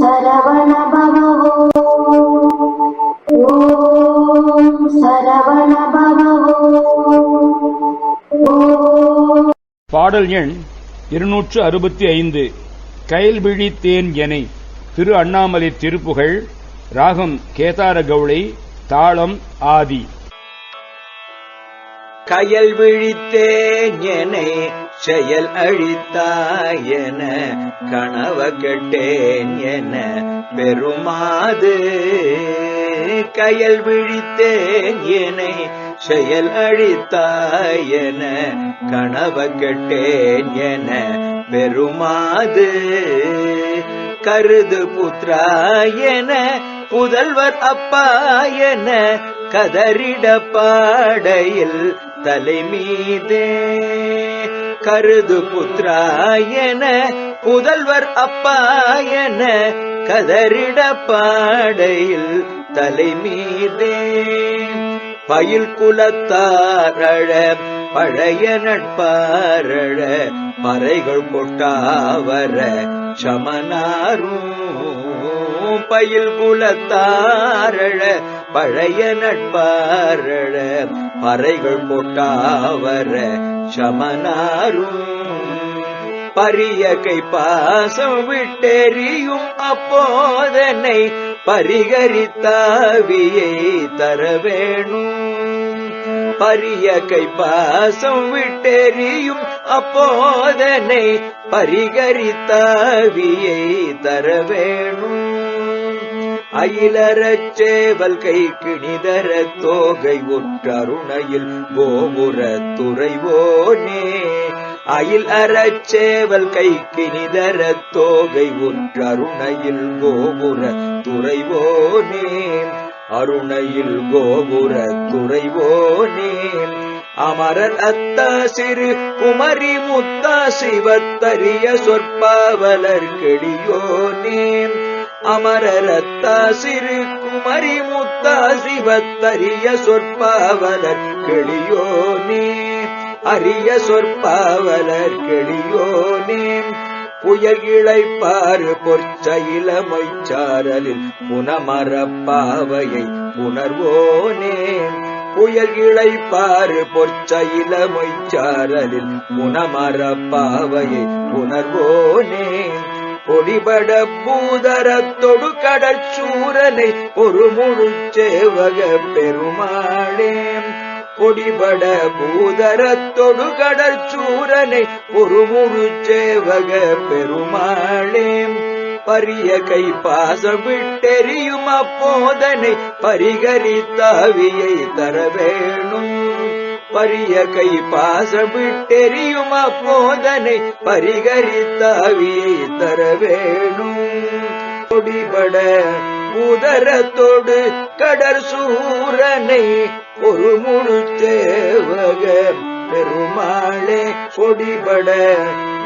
சரவண பவோ ஓம் சரவண பவோ பாடல் எண் இருநூற்று அறுபத்தி ஐந்து. கயல்விழி தேன் எனை. திரு அண்ணாமலை திருப்புகழ். ராகம் கேதார கவுளை தாளம் ஆதி. கயல் விழித்தேன் என. செயல் அழித்தாயன கனவ கெட்டேன் என பெருமாது. கயல் விழித்தேன் என செயல் அழித்தாயன கனவ கெட்டேன் என பெருமாது. கருது புத்ராயன புதல்வர் அப்பாயன கதறிட பாடையில் தலைமீதே. கருது புத்ராயன புதல்வர் அப்பாயன கதறிட பாடையில் தலைமீதே பயில் குலத்தாரழ பழைய நட்பாரழ பறைகள் கொட்டாவர சமனாரும். பயில் குலத்தாரழ பழைய நட்பாரழ பறைகள் கொட்டாவர சமனாரும் பரியகை பாசம் விட்டெறியும் அப்போதனை பரிகரித்தாவியை தர வேணும் பரிய பாசம் விட்டெறியும் அப்போதனை பரிகரித்தாவியை தர வேணும் அயிலறச் சேவல் கை கிணிதர தோகை ஒற்றருணையில் கோபுர துறைவோனே. அயில் அறச்சேவல் கை கிணிதர தோகை ஒற்றருணையில் கோபுர துறைவோனே. அருணையில் கோபுர துறைவோனே. அமரர் அத்தா சிறு குமரி முத்தா சிவத்தரிய சொற்பாவலர் கெடியோனேன் அமரரத்தா சிறு குமரி முத்தா சிவத்தரிய சொற்பாவலர் கிளியோ நீ அரிய சொற்பாவலர் கிளியோ நீ புயல் இழைப்பாறு பொற்சயிலமைச்சாரலில் புனமரப்பாவையை புணர்வோனே புயல் இழைப்பாறு பொற்சயிலமைச்சாரலில் புனமரப்பாவையை புணர்வோனே ஒளிபட பூதரத்தொடு கடற்சூரனை ஒரு முழு சேவக பெருமாளே. பொடிபட பூதரத்தொடு கடற்சூரனை ஒரு முழு சேவக பெருமாளே. பரிய கை பாசம் விட்டெறியும் அப்போதனை பரிகரித்தாவியை தர வேணும் பரிய கை பாசமிட்டெறியும் அப்போதனை பரிகரித்தாவியை தர வேணும். கொடிபட உதரத்தோடு கடற் சூரனை ஒரு முழு தேவக பெருமாளே. கொடிபட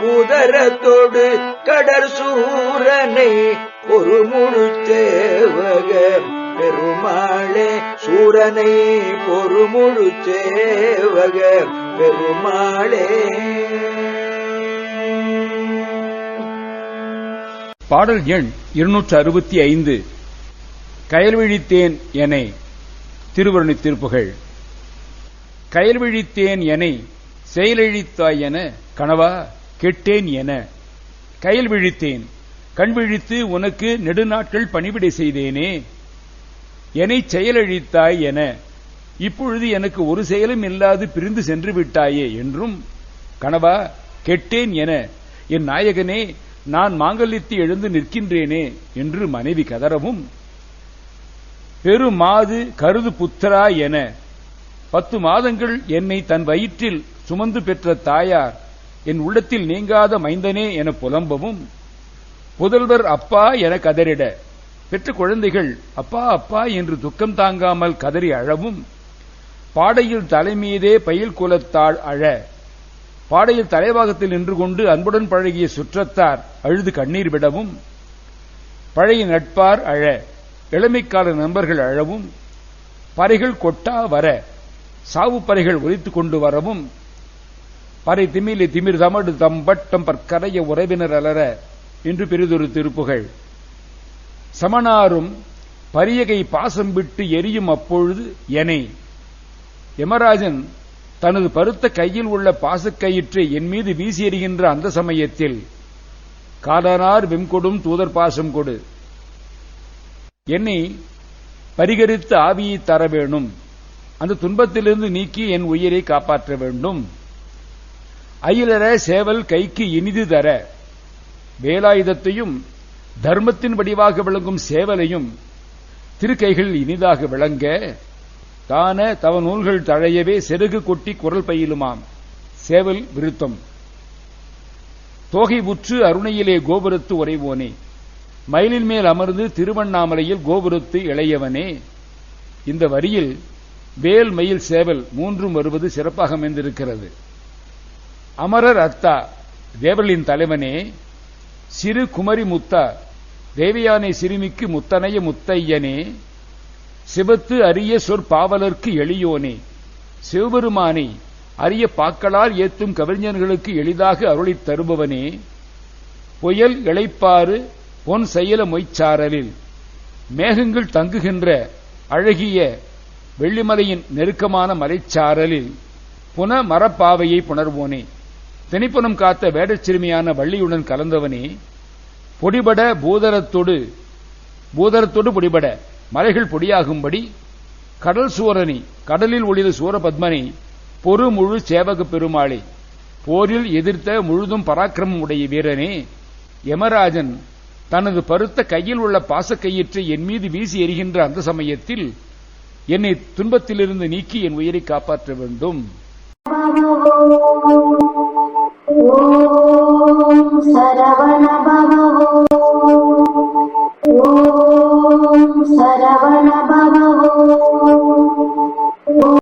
உதரத்தோடு கடற் சூரனை ஒரு முழு தேவக பெருமாளே சூரனை பொறுமுழு சேவக பெருமாளே. பாடல் எண் இருநூற்று அறுபத்தி ஐந்து கயல்விழித்தேன் எனை திருவருணி திருப்புகள் கயல்விழித்தேன் எனை செயலழித்தாய் என கனவா கெட்டேன் என. கயல் விழித்தேன் கண் விழித்து உனக்கு நெடுநாட்கள் பணிவிடை செய்தேனே. என்னை செயலழித்தாய் என. இப்பொழுது எனக்கு ஒரு செயலும் இல்லாது பிரிந்து சென்று விட்டாயே என்றும் கனவா கெட்டேன் என. என் நாயகனே நான் மாங்கல்யத்தை எழுந்து நிற்கின்றேனே என்று மனைவி கதறவும் பெருமாது கருது புத்தரா என. பத்து மாதங்கள் என்னை தன் வயிற்றில் சுமந்து பெற்ற தாயார் என் உள்ளத்தில் நீங்காத மைந்தனே என புலம்பவும் புதல்வர் அப்பா என கதறிட. பெற்ற குழந்தைகள் அப்பா அப்பா என்று துக்கம் தாங்காமல் கதறி அழவும். பாடையில் தலைமீதே பயில் குலத்தாள் அழ. பாடையில் தலைவாகத்தில் நின்று கொண்டு அன்புடன் பழகிய சுற்றத்தார் அழுது கண்ணீர் விடவும். பழைய நட்பார் அழ. இளமைக்கால நண்பர்கள் அழவும். பறைகள் கொட்டா வர. சாவு பறைகள் ஒலித்துக் கொண்டு வரவும். பறை திமிலி திமிர் தமடு தம்பட்டம் பற்கரைய உறவினர் அலர என்று பெரிதொரு திருப்புகள் சமணாரும் பரியகை பாசம் விட்டு எரியும் அப்பொழுது எனை யமராஜன் தனது பருத்த கையில் உள்ள பாசக்கயிற்றை என் மீது வீசி எறிகின்ற அந்த சமயத்தில் காலனார் வெம்கொடும் தூதர் பாசம் கொடு. என்னை பரிகரித்து ஆவியை தர வேணும். அந்த துன்பத்திலிருந்து நீக்கி என் உயிரை காப்பாற்ற வேண்டும். அயிலர சேவல் கைக்கு இனிது தர. வேலாயுதத்தையும் தர்மத்தின் வடிவாக விளங்கும் சேவலையும் திருக்கைகள் இனிதாக விளங்க தான தவ நூல்கள் தழையவே செருகு கொட்டி குரல் பயிலுமாம். சேவல் விருத்தம். தோகை உற்று அருணையிலே கோபுரத்து உறைவோனே. மயிலின் மேல் அமர்ந்து திருவண்ணாமலையில் கோபுரத்து இளையவனே. இந்த வரியில் வேல் மயில் சேவல் மூன்றும் வருவது சிறப்பாக அமைந்திருக்கிறது. அமரர் அத்தா தேவர்களின் தலைவனே சிறு குமரி முத்தா தேவியானை சிறுமிக்கு முத்தனைய முத்தையனே சிவத்து அரிய சொற்பாவலர்க்கு எளியோனே சிவபெருமானே அரிய பாக்களால் ஏத்தும் கவிஞர்களுக்கு எளிதாக அருளித் தருபவனே புயல் இளைப்பாறு பொன் செயல மொய்ச்சாரலில் மேகங்கள் தங்குகின்ற அழகிய வெள்ளிமலையின் நெருக்கமான மலைச்சாரலில் புன மரப்பாவையை புணர்வோனே திணிப்புனம் காத்த வேடச்சிறுமியான வள்ளியுடன் கலந்தவனே பொடிபட பூதரத்தோடு. பூதரத்தோடு பொடிபட. மலைகள் பொடியாகும்படி. கடல் சூரனி கடலில் ஒளித சூரபத்மனை பொறு முழு சேவக பெருமாளே. போரில் எதிர்த்த முழுதும் பராக்கிரமம் உடைய வீரனே. யமராஜன் தனது பருத்த கையில் உள்ள பாசக்கயிற்றை என் மீது வீசி எறிகின்ற அந்த சமயத்தில் என்னை துன்பத்திலிருந்து நீக்கி என் உயிரை காப்பாற்ற வேண்டும். ॐ